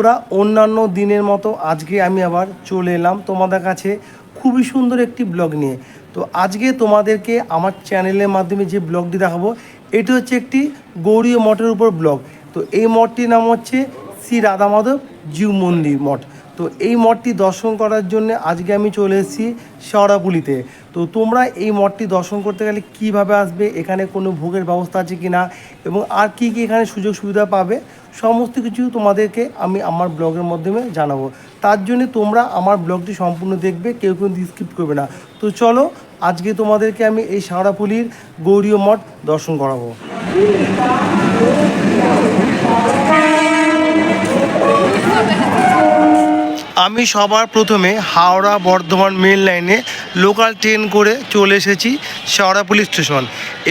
বন্ধুরা, অন্যান্য দিনের মতো আজকে আমি আবার চলে এলাম তোমাদের কাছে খুবই সুন্দর একটি ব্লগ নিয়ে। তো আজকে তোমাদেরকে আমার চ্যানেলের মাধ্যমে যে ব্লগটি দেখাবো, এটি হচ্ছে একটি গৌরীয় মঠের উপর ব্লগ। তো এই মঠটির নাম হচ্ছে শ্রী রাধামাধব জিউ মন্দির মঠ। তো এই মঠটি দর্শন করার জন্য আজকে আমি চলে এসেছি শেওড়াপুলিতে। তো তোমরা এই মঠটি দর্শন করতে গেলে কীভাবে আসবে, এখানে কোনো ভোগের ব্যবস্থা আছে কি না এবং আর কি কি এখানে সুযোগ সুবিধা পাবে, সমস্ত কিছু তোমাদেরকে আমি আমার ব্লগের মাধ্যমে জানাব। তার জন্য তোমরা আমার ব্লগটি সম্পূর্ণ দেখবে, কেউ কেউ স্কিপ করবে না। তো চলো, আজকে তোমাদেরকে আমি এই শেওড়াপুলির গৌরীয় মঠ দর্শন করাবো। আমি সবার প্রথমে Howrah Bardhaman main line local train করে চলে এসেছি শেওড়া পুলিশ স্টেশন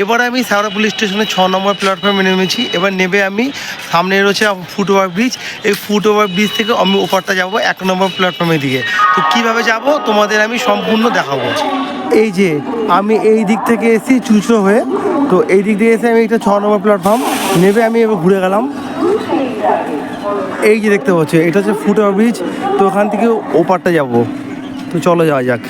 এবার আমি শেওড়া পুলিশ স্টেশনে ছ নম্বর প্ল্যাটফর্মে নেমেছি। এবার নেবে আমি সামনে রয়েছে ফুট ওভার ব্রিজ এই ফুট ওভার ব্রিজ থেকে আমি ওপারটা যাব এক নম্বর প্ল্যাটফর্মের দিকে। তো কীভাবে যাব তোমাদের আমি সম্পূর্ণ দেখাবো। এই যে আমি এই দিক থেকে এসেছি চুচড়ো হয়ে। তো এই দিক দিয়ে এসে আমি এটা ছ নম্বর প্ল্যাটফর্ম নেবে আমি এবার ঘুরে গেলাম। এই যে দেখতে পাচ্ছ, এটা হচ্ছে ফুট ব্রিজ তো ওখান থেকে ওপারটা যাব। তো চলো যাওয়া যাক।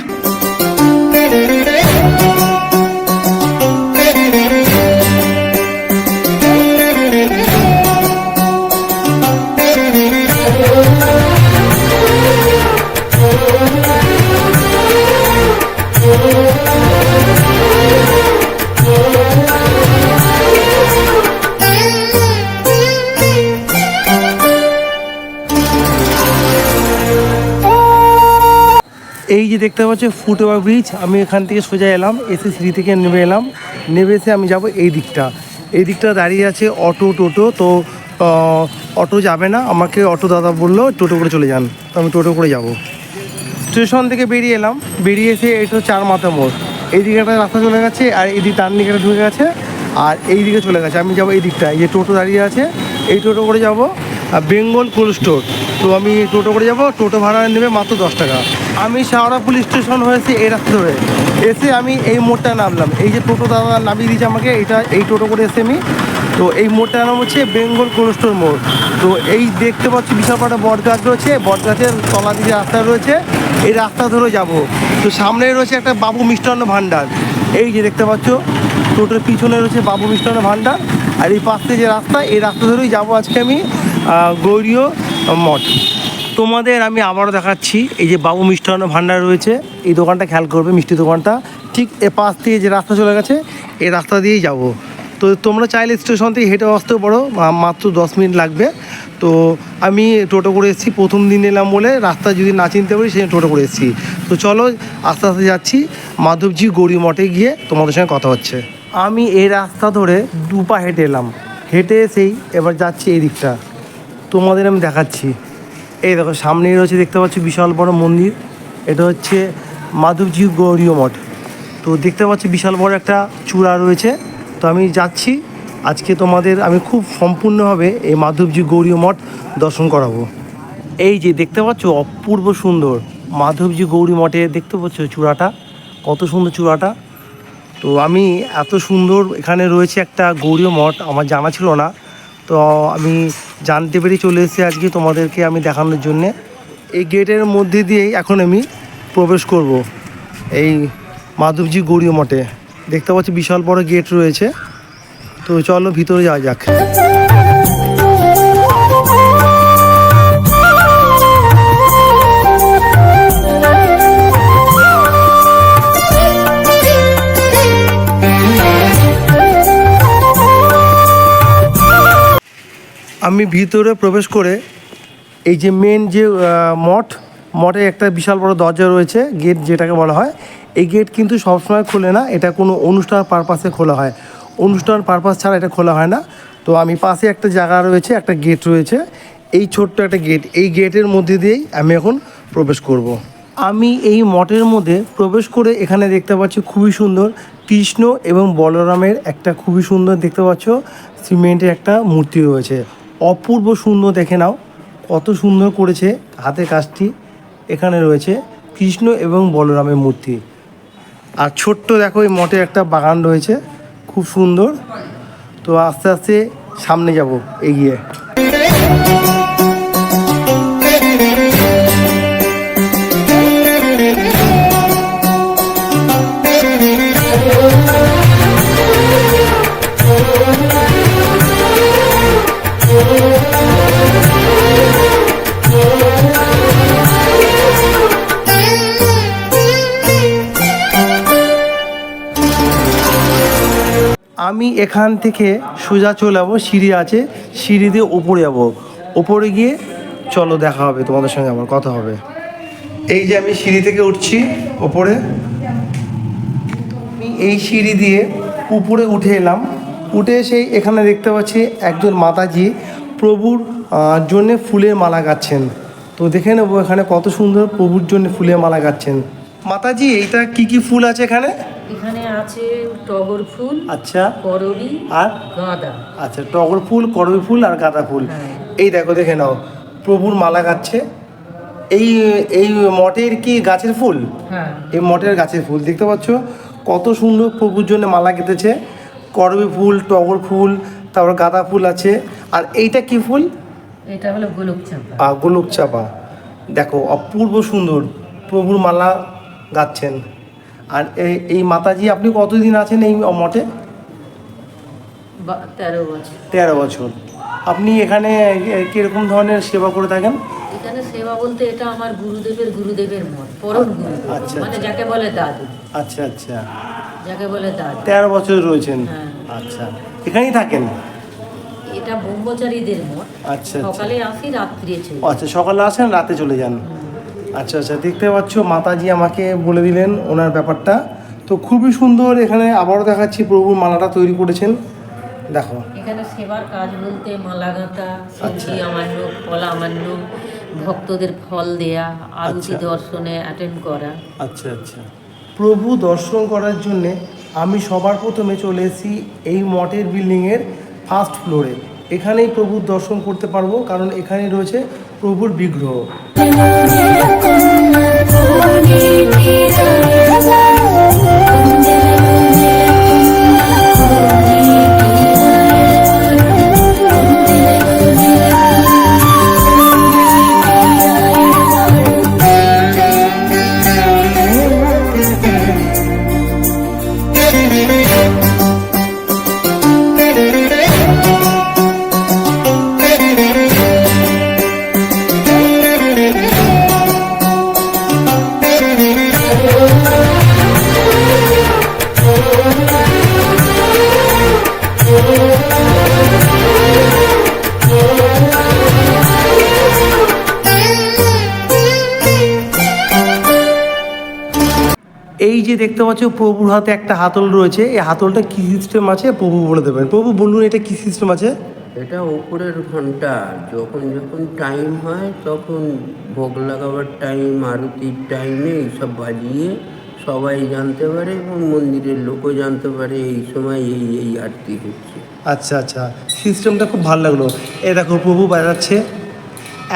দেখতে পাচ্ছ ফুট ওভার ব্রিজ আমি এখান থেকে সোজা এলাম এসে সিঁড়ি থেকে নেমে এলাম। নেমে এসে আমি যাব এই দিকটা। এই দিকটা দাঁড়িয়ে আছে অটো টোটো। তো অটো যাবে না। আমাকে অটো দাদা বলল, টোটো করে চলে যান। তো আমি টোটো করে যাব। স্টেশন থেকে বেরিয়ে এলাম। বেরিয়ে এসে এটা চার মাথা মোড়। এই দিকে একটা রাস্তা চলে গেছে, আর এই দিকে ডান দিকে ঢুকে গেছে, আর এই দিকে চলে গেছে। আমি যাব এই দিকটা এই যে টোটো দাঁড়িয়ে আছে, এই টোটো করে যাব। বেঙ্গল কোল্ড স্টোর তো আমি টোটো করে যাব, টোটো ভাড়া নেবে মাত্র দশ টাকা। আমি শাওড়া পুলিশ স্টেশন হয়েছে এই রাস্তা ধরে। এসে আমি এই মোড়টা নামলাম। এই যে টোটো দাদা নামিয়ে দিয়েছে আমাকে, এটা এই টোটো করে এসে আমি, তো এই মোড়টার নাম হচ্ছে বেঙ্গল কোল্ড স্টোর মোড়। তো এই দেখতে পাচ্ছি বিশাল বট গাছ রয়েছে বট গাছের তলা দিকে রাস্তা রয়েছে। এই রাস্তা ধরে যাব। তো সামনে রয়েছে একটা বাবু মিষ্টান্ন ভাণ্ডার এই যে দেখতে পাচ্ছ, টোটোর পিছনে রয়েছে বাবু মিষ্টান্ন ভাণ্ডার আর এই পাশে যে রাস্তা, এই রাস্তা ধরেই যাব আজকে আমি। গৌরীয় মঠ। তোমাদের আমি আবারও দেখাচ্ছি, এই যে বাবু মিষ্টান্ন ভাণ্ডার রয়েছে, এই দোকানটা খেয়াল করবে মিষ্টি দোকানটা। ঠিক এ পাশ দিয়ে যে রাস্তা চলে গেছে, এই রাস্তা দিয়েই যাব। তো তোমরা চাইলে স্টেশন থেকে হেঁটে আসতেও পারো মাত্র দশ মিনিট লাগবে। তো আমি টোটো করে এসেছি, প্রথম দিন এলাম বলে রাস্তা যদি না চিনতে পারি সেই টোটো করে এসেছি। তো চলো, আস্তে আস্তে যাচ্ছি, মাধবজি গৌরী মঠে গিয়ে তোমাদের সঙ্গে কথা হচ্ছে। আমি এই রাস্তা ধরে দুপা হেঁটে এলাম। হেঁটে এসেই এবার যাচ্ছি এই দিকটা। তোমাদের আমি দেখাচ্ছি। এই দেখো, সামনেই রয়েছে, দেখতে পাচ্ছি, বিশাল বড় মন্দির। এটা হচ্ছে মাধবজি গৌরীয় মঠ। তো দেখতে পাচ্ছি, বিশাল বড় একটা চূড়া রয়েছে। তো আমি যাচ্ছি, আজকে তোমাদের আমি খুব সম্পূর্ণভাবে এই মাধবজি গৌরীয় মঠ দর্শন করাবো। এই যে দেখতে পাচ্ছ, অপূর্ব সুন্দর মাধবজি গৌরী মঠে, দেখতে পাচ্ছ চূড়াটা? কত সুন্দর চূড়াটা? তো আমি এত সুন্দর এখানে রয়েছে একটা গৌরীয় মঠ, আমার জানা ছিল না। তো আমি জানতে পেরে চলে এসেছি আজকে তোমাদেরকে আমি দেখানোর জন্যে। এই গেটের মধ্যে দিয়েই এখন আমি প্রবেশ করব। এই মাধবজি গৌরীয় মঠে। দেখতে পাচ্ছি বিশাল বড় গেট রয়েছে। তো চলো ভিতরে যাওয়া যাক। আমি ভিতরে প্রবেশ করে এই যে মেন যে মঠ মঠে একটা বিশাল বড় দরজা রয়েছে গেট যেটাকে বলা হয়। এই গেট কিন্তু সবসময় খোলে না, এটা কোনো অনুষ্ঠান পারপাসে খোলা হয়। অনুষ্ঠান পারপাস ছাড়া এটা খোলা হয় না। তো আমি পাশে একটা জায়গা রয়েছে, একটা গেট রয়েছে। এই ছোট্ট একটা গেট এই গেটের মধ্যে দিয়েই আমি এখন প্রবেশ করব। আমি এই মঠের মধ্যে প্রবেশ করে এখানে দেখতে পাচ্ছি খুবই সুন্দর কৃষ্ণ এবং বলরামের একটা খুবই সুন্দর দেখতে পাচ্ছ, সিমেন্টের একটা মূর্তি রয়েছে। অপূর্ব সুন্দর দেখে নাও। কত সুন্দর করেছে হাতের কাজটি। এখানে রয়েছে কৃষ্ণ এবং বলরামের মূর্তি। আর ছোট্ট দেখো, এই মঠে একটা বাগান রয়েছে। খুব সুন্দর। তো আস্তে আস্তে সামনে যাব, এগিয়ে। আমি এখান থেকে সোজা চলে যাব, সিঁড়ি আছে, সিঁড়ি দিয়ে ওপরে যাব। ওপরে গিয়ে চলো দেখা হবে, তোমাদের সঙ্গে আমার কথা হবে। এই যে আমি সিঁড়ি থেকে উঠছি ওপরে। এই সিঁড়ি দিয়ে উপরে উঠে এলাম। উঠে এসেই এখানে দেখতে পাচ্ছি একজন মাতাজি প্রভুর জন্যে ফুলের মালা গাচ্ছেন। তো দেখে নেব এখানে কত সুন্দর প্রভুর জন্য ফুলের মালা গাচ্ছেন। মাতাজি এইটা কি কি ফুল আছে এখানে? এখানে আছে টগর ফুল আচ্ছা। করবি আর? গাঁদা। আচ্ছা টগর ফুল করবি ফুল আর গাঁদা ফুল। হ্যাঁ। এই দেখো দেখে নাও। প্রভুর মালা গাচ্ছে। এই এই মঠের কি গাছের ফুল? হ্যাঁ। এই মঠের গাছের ফুল দেখতে পাচ্ছ? কত সুন্দর প্রভুর জন্য মালা কেটেছে করবি ফুল টগর ফুল তারপর গাঁদা ফুল আছে। আর এইটা কি ফুল? এটা হলো গোলক চাপা গোলক চাপা দেখো অপূর্ব সুন্দর। প্রভুর মালা গাচ্ছেন। আর এই এই মাতাজি আপনি কতদিন আছেন এই মঠে? তেরো বছর। তেরো বছর। আপনি এখানে কীরকম ধরনের সেবা করে থাকেন? এখানে সেবা বলতে এটা আমার গুরুদেবের গুরুদেবের মত পরম গুরু। আচ্ছা, মানে আচ্ছা। যাকে বলে দাদু। আচ্ছা আচ্ছা। যাকে বলে দাদু। তেরো বছর রয়েছেন। হ্যাঁ। আচ্ছা। এখানেই থাকেন? এটা ব্রহ্মচারীদের মত আচ্ছা আচ্ছা। সকালে আসি রাত্রি চলে আচ্ছা সকালে আসেন রাতে চলে যান। আচ্ছা আচ্ছা দেখতে পাচ্ছ মাতাজি আমাকে বলে দিলেন ওনার ব্যাপারটা। তো খুবই সুন্দর এখানে আবারও দেখাচ্ছি প্রভুর মালাটা তৈরি করেছেন। দেখো। এখানে সেবার কাজ বলতে মালা গাঁথা। সবজি আমান্য ফল আমান্য ভক্তদের ফল দেয়া আরতি আচ্ছা। দর্শনে অ্যাটেন্ড করা। আচ্ছা আচ্ছা। প্রভু দর্শন করার জন্যে আমি সবার প্রথমে চলে এসেছি এই মঠের বিল্ডিংয়ের ফার্স্ট ফ্লোরে এখানেই প্রভুর দর্শন করতে পারব কারণ এখানে রয়েছে প্রভুর বিগ্রহ। দেখতে পাচ্ছ প্রভুর হাতে একটা হাতল রয়েছে। এই হাতলটা কি সিস্টেম আছে? প্রভু বলে দেবেন। প্রভু বলুন এটা কি সিস্টেম আছে? এটা উপরের ঘণ্টা। যখন যখন টাইম হয় তখন ভোগ লাগাবার টাইম আরতির টাইমে এইসব বাজিয়ে সবাই জানতে পারে এবং মন্দিরের লোকও জানতে পারে এই সময় এই এই আরতি হচ্ছে। আচ্ছা আচ্ছা। সিস্টেমটা খুব ভালো লাগল। এ দেখো প্রভু বাজাচ্ছে।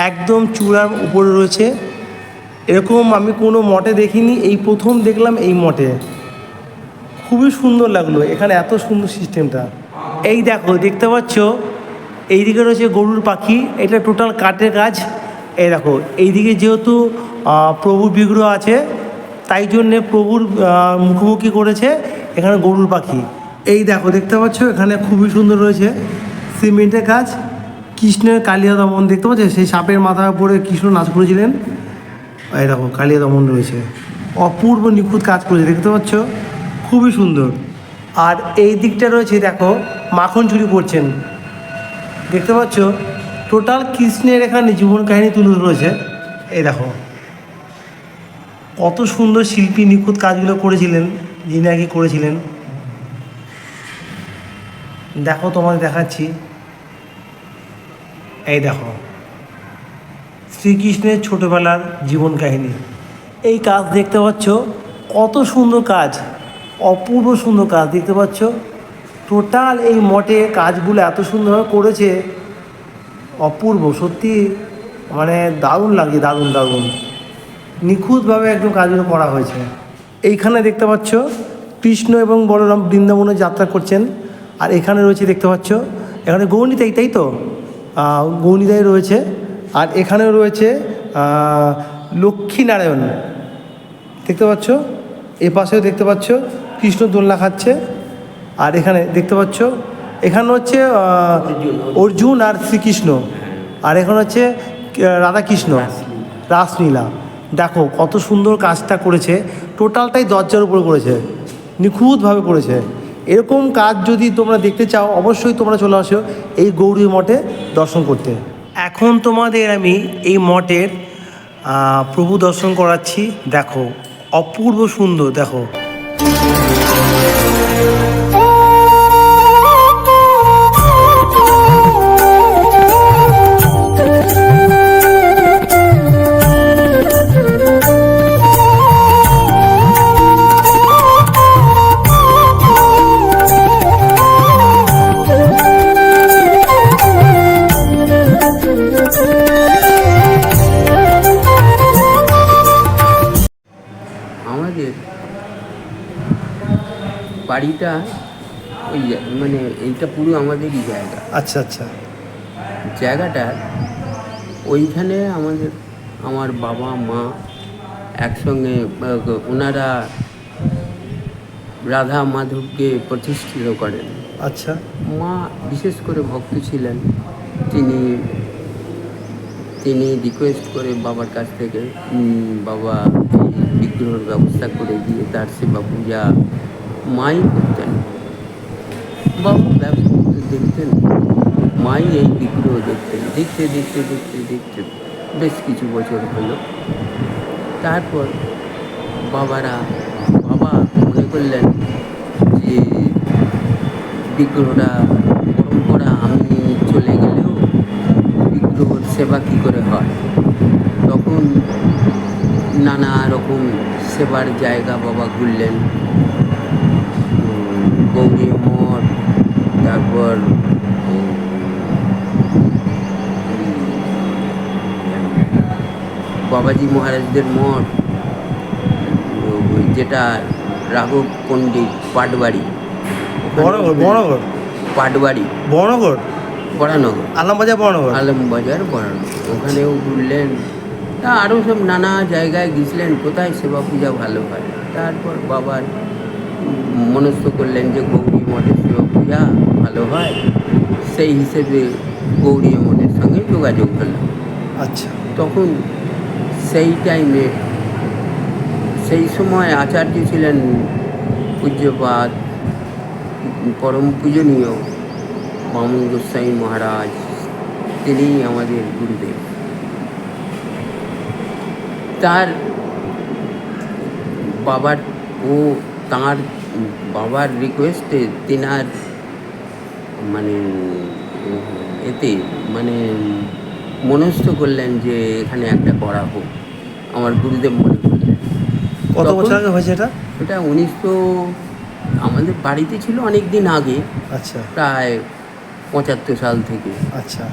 একদম চূড়ার উপরে রয়েছে। এরকম আমি কোনো মঠে দেখিনি, এই প্রথম দেখলাম এই মঠে। খুবই সুন্দর লাগল, এখানে এত সুন্দর সিস্টেমটা। এই দেখো, দেখতে পাচ্ছ, এইদিকে রয়েছে গরুর পাখি, এটা টোটাল কাঠের কাজ এই দেখো, এইদিকে যেহেতু প্রভুর বিগ্রহ আছে, তাই জন্যে প্রভুর মুখোমুখি করেছে এখানে গরুর পাখি। এই দেখো, দেখতে পাচ্ছ, এখানে খুবই সুন্দর রয়েছে সিমেন্টের কাজ কৃষ্ণের কালিয়া দমন দেখতে পাচ্ছ? সেই সাপের মাথার উপরে কৃষ্ণ নাচ করেছিলেন। এই দেখো, কালিয়া দমন রয়েছে। অপূর্ব নিখুঁত কাজ করেছে, দেখতে পাচ্ছ? খুবই সুন্দর। আর এই দিকটা রয়েছে, দেখো, মাখন চুরি করছেন। দেখতে পাচ্ছ? টোটাল কৃষ্ণের এখানে জীবন কাহিনী তুলে রয়েছে এই দেখো, কত সুন্দর শিল্পী নিখুঁত কাজগুলো করেছিলেন, যিনি নাকি করেছিলেন। দেখো তোমাকে দেখাচ্ছি। এই দেখো শ্রীকৃষ্ণের ছোটবেলার জীবন কাহিনী। এই কাজ দেখতে পাচ্ছ, কত সুন্দর কাজ, অপূর্ব সুন্দর কাজ দেখতে পাচ্ছ। টোটাল এই মঠে কাজগুলো এত সুন্দরভাবে করেছে, অপূর্ব, সত্যি মানে দারুণ লাগে, দারুণ দারুণ। নিখুঁতভাবে একদম কাজগুলো করা হয়েছে। এইখানে দেখতে পাচ্ছ, কৃষ্ণ এবং বলরাম বৃন্দাবনে যাত্রা করছেন। আর এখানে রয়েছে, দেখতে পাচ্ছ, এখানে গৌণিতাই তাই তো? গৌণিতাই রয়েছে। আর এখানেও রয়েছে লক্ষ্মীনারায়ণ। দেখতে পাচ্ছ? এ পাশেও দেখতে পাচ্ছ, কৃষ্ণ দোলনা খাচ্ছে। আর এখানে দেখতে পাচ্ছ, এখানে হচ্ছে অর্জুন আর শ্রীকৃষ্ণ। আর এখানে হচ্ছে রাধাকৃষ্ণ। রাসলীলা। দেখো, কত সুন্দর কাজটা করেছে। টোটালটাই দরজার উপর করেছে। নিখুঁতভাবে করেছে। এরকম কাজ যদি তোমরা দেখতে চাও, অবশ্যই তোমরা চলে আসো এই গৌরী মঠে দর্শন করতে। এখন তোমাদের আমি এই মঠের প্রভু দর্শন করাচ্ছি। দেখো অপূর্ব সুন্দর দেখো। বাড়িটা ওই মানে এইটা পুরো আমাদেরই জায়গা। আচ্ছা আচ্ছা। জায়গাটা ওইখানে আমাদের আমার বাবা মা একসঙ্গে ওনারা রাধা মাধবকে প্রতিষ্ঠিত করেন। আচ্ছা। মা বিশেষ করে ভক্ত ছিলেন। তিনি তিনি রিকোয়েস্ট করে বাবার কাছ থেকে বাবা বিগ্রহের ব্যবস্থা করে দিয়ে তার সেবা পূজা মাই করতেন বাবু দেখতেন, মাই এই বিগ্রহ দেখতেন, দেখতে দেখতে দেখতে দেখতে বেশ কিছু বছর হলো। তারপর বাবারা, বাবা মনে করলেন যে বিগ্রহটা পরম্পরা আমি চলে গেলেও বিগ্রহর সেবা কী করে হয়? তখন নানা রকম সেবার জায়গা বাবা ঘুরলেন উম, গৌরী মঠ তারপর বাবাজি মহারাজদের মঠ যেটা রাঘব পণ্ডিত পাটবাড়ি। বড়নগর বড়নগর পাটবাড়ি। বড়নগর। বরানগর আলমবাজার বড়নগর আলমবাজার বরানগর ওখানেও ঘুরলেন। তা আরও সব নানা জায়গায় গেছিলেন কোথায় সেবা পূজা ভালো হয়? তারপর বাবার মনস্থ করলেন যে গৌরী মঠের সেবা পূজা ভালো হয়। সেই হিসেবে গৌরী মঠের সঙ্গে যোগাযোগ হলো। আচ্ছা। তখন সেই টাইমে সেই সময় আচার্য ছিলেন পূজ্যপাত পরম পূজনীয় বামন গোস্বামী মহারাজ তিনি আমাদের গুরুদেব। তার বাবার ও তার বাবার রিকোয়েস্টে তেনার মানে এতে মানে মনস্থ করলেন যে এখানে একটা করা হোক। আমার গুরুদেব মনে করলেন। কত বছর আগে হয়েছে এটা? এটা উনিশশো আমাদের বাড়িতে ছিল অনেক দিন আগে। আচ্ছা। প্রায় পঁচাত্তর সাল থেকে। আচ্ছা।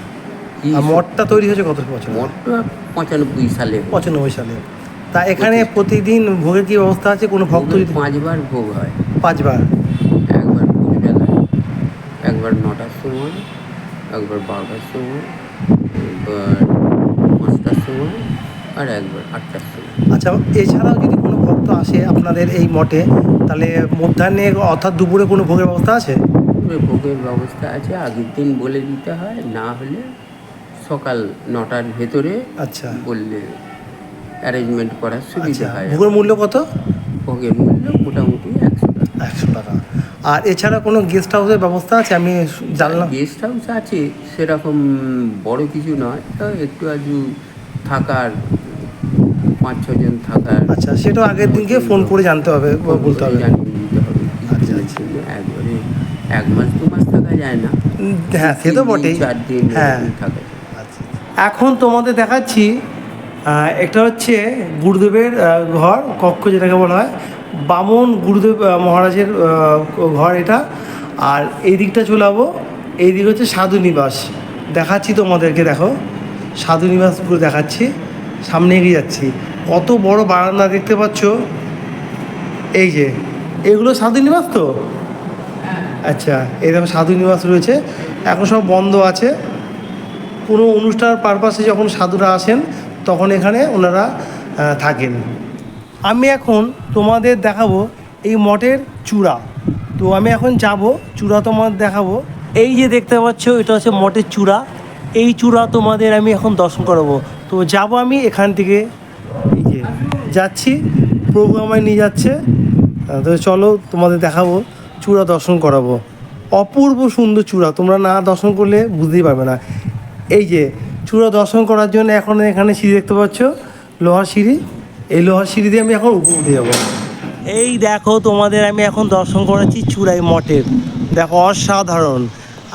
মঠটা তৈরি হয়েছে কত বছর মঠটা পঁচানব্বই সালে। পঁচানব্বই সালে। তা এখানে প্রতিদিন ভোগের কি ব্যবস্থা আছে? কোনো ভক্ত যদি পাঁচবার ভোগ হয়। পাঁচবার? একবার ভোরবেলায় একবার নটার সময় একবার বারোটার সময় একবার পাঁচটার সময় আর একবার আটটার সময়। আচ্ছা এছাড়াও যদি কোনো ভক্ত আসে আপনাদের এই মঠে তাহলে মধ্যাহ্নে অর্থাৎ দুপুরে কোনো ভোগের ব্যবস্থা আছে? ভোগের ব্যবস্থা আছে আগের দিন বলে দিতে হয় না হলে সকাল নটার ভেতরে আচ্ছা। বললে অ্যারেঞ্জমেন্ট করার আচ্ছা সুবিধা হয়। ভোগের মূল্য কত? ভোগের মূল্য মোটামুটি একশো টাকা। একশো টাকা। আর এছাড়া কোনো গেস্ট হাউসের ব্যবস্থা আছে? আমি জানলাম। গেস্ট হাউস আছে সেরকম বড় কিছু নয়। তো একটু আধটু থাকার পাঁচ ছজন থাকার। আচ্ছা সেটা আগের দিনকে ফোন করে জানতে হবে বলতে হবে। হবে। আচ্ছা, একবারে এক মাস দু মাস থাকা যায় না। হ্যাঁ সে তো বটেই। চার দিন হ্যাঁ। আচ্ছা। এখন তোমাদের দেখাচ্ছি একটা হচ্ছে গুরুদেবের ঘর, কক্ষ যেটাকে বলা হয়। বামন গুরুদেব মহারাজের ঘর এটা। আর এই দিকটা চলে যাব। এই দিক হচ্ছে সাধু নিবাস। দেখাচ্ছি তোমাদেরকে, দেখো। সাধু নিবাস পুরো দেখাচ্ছি। সামনে এগিয়ে যাচ্ছি। কত বড় বারান্দা দেখতে পাচ্ছ? এই যে, এগুলো সাধু নিবাস তো? আচ্ছা দেখো সাধু নিবাস রয়েছে। এখন সব বন্ধ আছে। কোনো অনুষ্ঠান পারপাসে যখন সাধুরা আসেন তখন এখানে ওনারা থাকেন। আমি এখন তোমাদের দেখাবো এই মঠের চূড়া। তো আমি এখন যাব, চূড়া তোমার দেখাবো। এই যে দেখতে পাচ্ছ, এটা হচ্ছে মঠের চূড়া। এই চূড়া তোমাদের আমি এখন দর্শন করাবো। তো যাব আমি এখান থেকে। যাচ্ছি, প্রভু আমায় নিয়ে যাচ্ছে। তো চলো তোমাদের দেখাবো, চূড়া দর্শন করাবো। অপূর্ব সুন্দর চূড়া, তোমরা না দর্শন করলে বুঝতেই পারবে না। এই যে চূড়া দর্শন করার জন্য এখন এখানে সিঁড়ি দেখতে পাচ্ছ, লোহার সিঁড়ি। এই লোহার সিঁড়ি দিয়ে আমি এখন উপর উঠে যাব। এই দেখো, তোমাদের আমি এখন দর্শন করাচ্ছি চূড়াই মঠের। দেখো, অসাধারণ।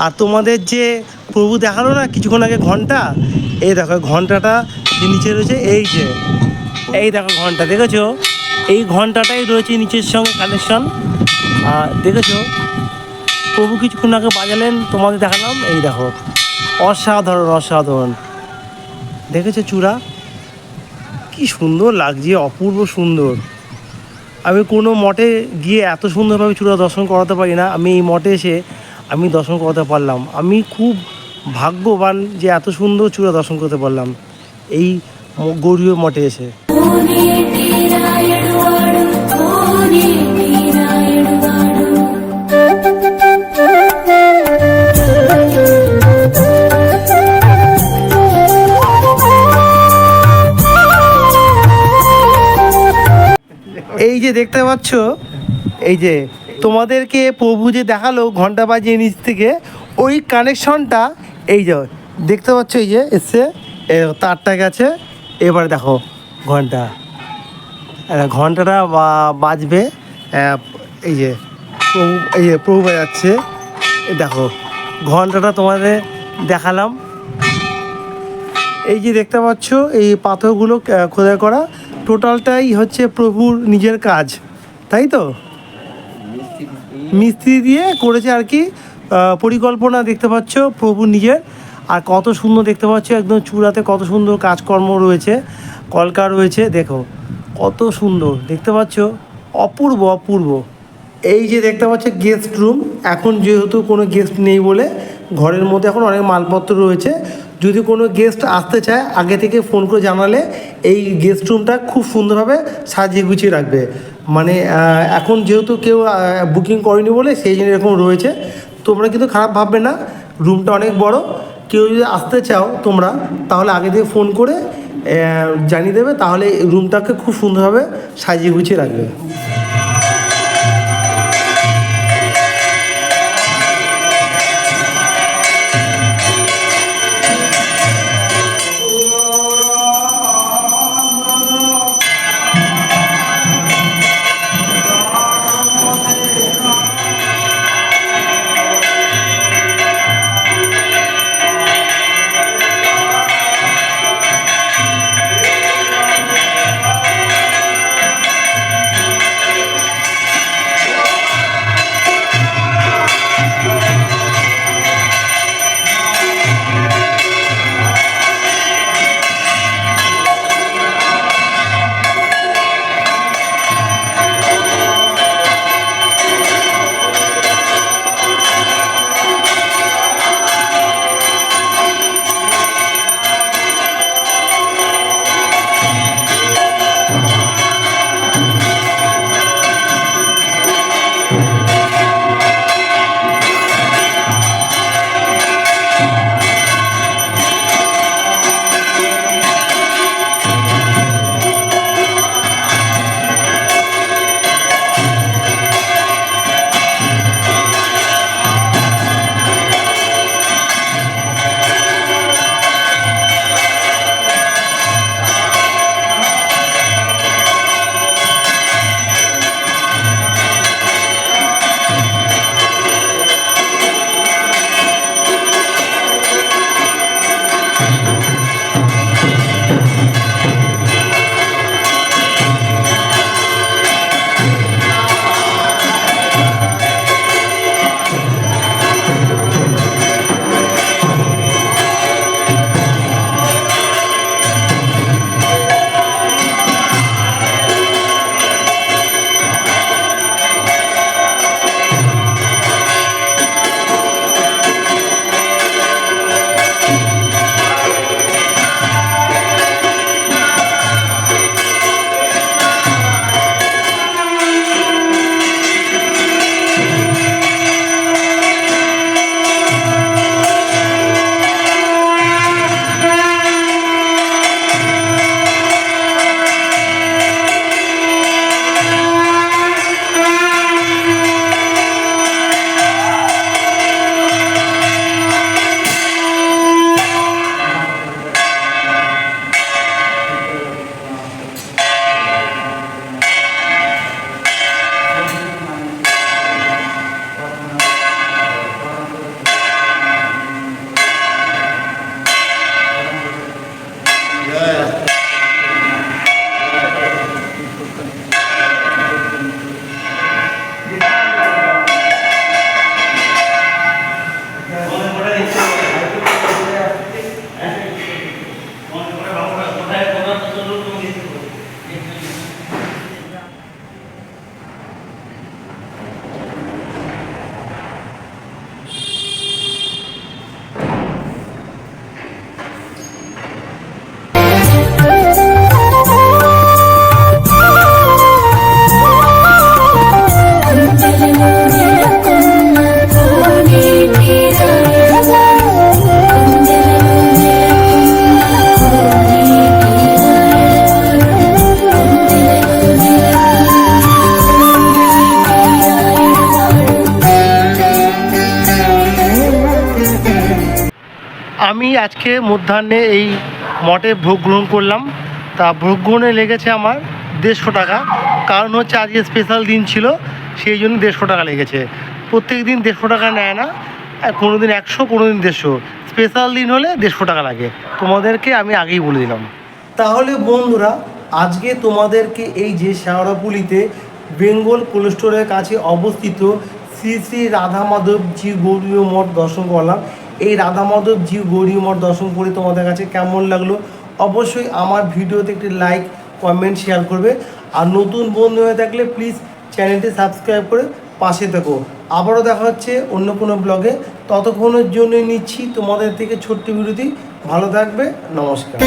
আর তোমাদের যে প্রভু দেখাল না কিছুক্ষণ আগে ঘণ্টা, এই দেখো ঘন্টাটা যে নিচে রয়েছে, এই যে, এই দেখো ঘণ্টা, দেখেছ? এই ঘন্টাটাই রয়েছে নিচের সঙ্গে কানেকশন আর দেখেছ? প্রভু কিছুক্ষণ আগে বাজালেন, তোমাদের দেখালাম, এই দেখো। অসাধারণ অসাধারণ। দেখেছে চূড়া? কি সুন্দর লাগছে, অপূর্ব সুন্দর। আমি কোনো মঠে গিয়ে এত সুন্দরভাবে চূড়া দর্শন করাতে পারি না। আমি এই মঠে এসে আমি দর্শন করাতে পারলাম। আমি খুব ভাগ্যবান যে এত সুন্দর চূড়া দর্শন করতে পারলাম এই গৌরীয় মঠে এসে। যে দেখতে পাচ্ছ, এই যে তোমাদেরকে প্রভু যে দেখাল ঘণ্টা বাজিয়ে নিচ থেকে, ওই কানেকশনটা এই যে, দেখতে পাচ্ছ এই যে এসছে তারটা গেছে, এবার দেখো ঘণ্টা। ঘন্টাটা বা- বাজবে এই যে, প্রভু, এই যে প্রভু বাজাচ্ছে। দেখো, ঘন্টাটা তোমাদের দেখালাম। এই যে দেখতে পাচ্ছ, এই পাথরগুলো খোদাই করা। টোটালটাই হচ্ছে প্রভুর নিজের কাজ, তাই তো? মিস্ত্রি দিয়ে করেছে আর কি পরিকল্পনা দেখতে পাচ্ছ প্রভু নিজের, আর কত সুন্দর দেখতে পাচ্ছ একদম চূড়াতে কত সুন্দর কাজকর্ম রয়েছে, কলকা রয়েছে, দেখো, কত সুন্দর, দেখতে পাচ্ছ, অপূর্ব অপূর্ব। এই যে দেখতে পাচ্ছ গেস্ট রুম এখন যেহেতু কোনো গেস্ট নেই বলে, ঘরের মধ্যে এখন অনেক মালপত্র রয়েছে যদি কোনো গেস্ট আসতে চায়, আগে থেকে ফোন করে জানালে এই গেস্ট রুমটা খুব সুন্দরভাবে সাজিয়ে গুছিয়ে রাখবে। মানে এখন যেহেতু কেউ বুকিং করেনি বলে সেই জন্য এরকম রয়েছে। তোমরা কিন্তু খারাপ ভাববে না রুমটা অনেক বড়। কেউ যদি আসতে চাও তোমরা, তাহলে আগে থেকে ফোন করে জানিয়ে দেবে, তাহলে রুমটাকে খুব সুন্দরভাবে সাজিয়ে গুছিয়ে রাখবে। আজকে মধ্যাহ্নে এই মঠে ভোগ গ্রহণ করলাম। তা ভোগ গ্রহণে লেগেছে আমার দেড়শো টাকা। কারণ হচ্ছে আজকে স্পেশাল দিন ছিল, সেই জন্য দেড়শো টাকা লেগেছে। প্রত্যেক দিন দেড়শো টাকা নেয় না কোনো দিন একশো কোনো দিন দেড়শো। স্পেশাল দিন হলে দেড়শো টাকা লাগে। তোমাদেরকে আমি আগেই বলে দিলাম। তাহলে বন্ধুরা, আজকে তোমাদেরকে এই যে শেওড়াপুলিতে বেঙ্গল কোল্ড স্টোরের কাছে অবস্থিত শ্রী শ্রী রাধা মাধব জি গৌরীয় মঠ দর্শন করলাম। এই রাধা মাধব জি গৌরীয় মঠ দর্শন করে তোমাদের কাছে কেমন লাগল? অবশ্যই আমার ভিডিওতে একটি লাইক কমেন্ট শেয়ার করবে। আর নতুন বন্ধু হয়ে থাকলে প্লিজ চ্যানেলটি সাবস্ক্রাইব করে পাশে থেকো। আবারও দেখা হচ্ছে অন্য কোনো ব্লগে ততক্ষণের জন্য নিচ্ছি তোমাদের থেকে ছোট্ট বিরতি। ভালো থাকবে, নমস্কার।